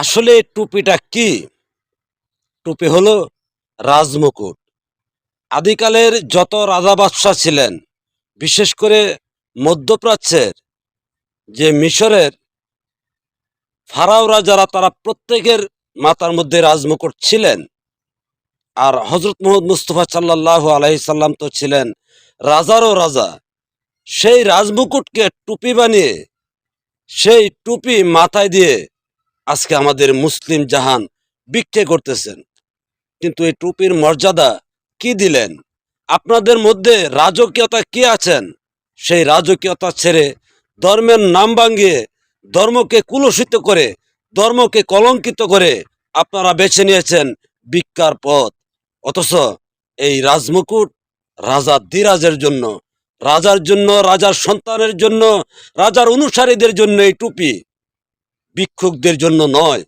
আসলে টুপিটা কি? টুপি হলো রাজমুকুট। আদিকালের যত রাজা বাদশাহ ছিলেন, বিশেষ করে মধ্যপ্রাচ্যের যে মিশরের ফারাওরা যারা তারা প্রত্যেকের মাতার মধ্যে রাজমুকুট ছিলেন। আর হজরত মোহাম্মদ মুস্তফা সাল্লাহ আলাইসাল্লাম তো ছিলেন রাজারও রাজা। সেই রাজমুকুটকে টুপি বানিয়ে, সেই টুপি মাথায় দিয়ে আজকে আমাদের মুসলিম জাহান বিক্রি করতেছেন। কিন্তু এই টুপির মর্যাদা কি দিলেন? আপনাদের মধ্যে রাজকীয়তা কি আছেন? সেই রাজকীয়তা ছেড়ে ধর্মের নাম ভাঙিয়ে ধর্মকে কুলসিত করে, ধর্মকে কলঙ্কিত করে আপনারা বেছে নিয়েছেন ভিক্ষার পথ। অথচ এই রাজমুকুট রাজা দিরাজের জন্য, রাজার জন্য, রাজার সন্তানের জন্য, রাজার অনুসারীদের জন্য এই টুপি ভিক্ষুকদের জন্য নয়।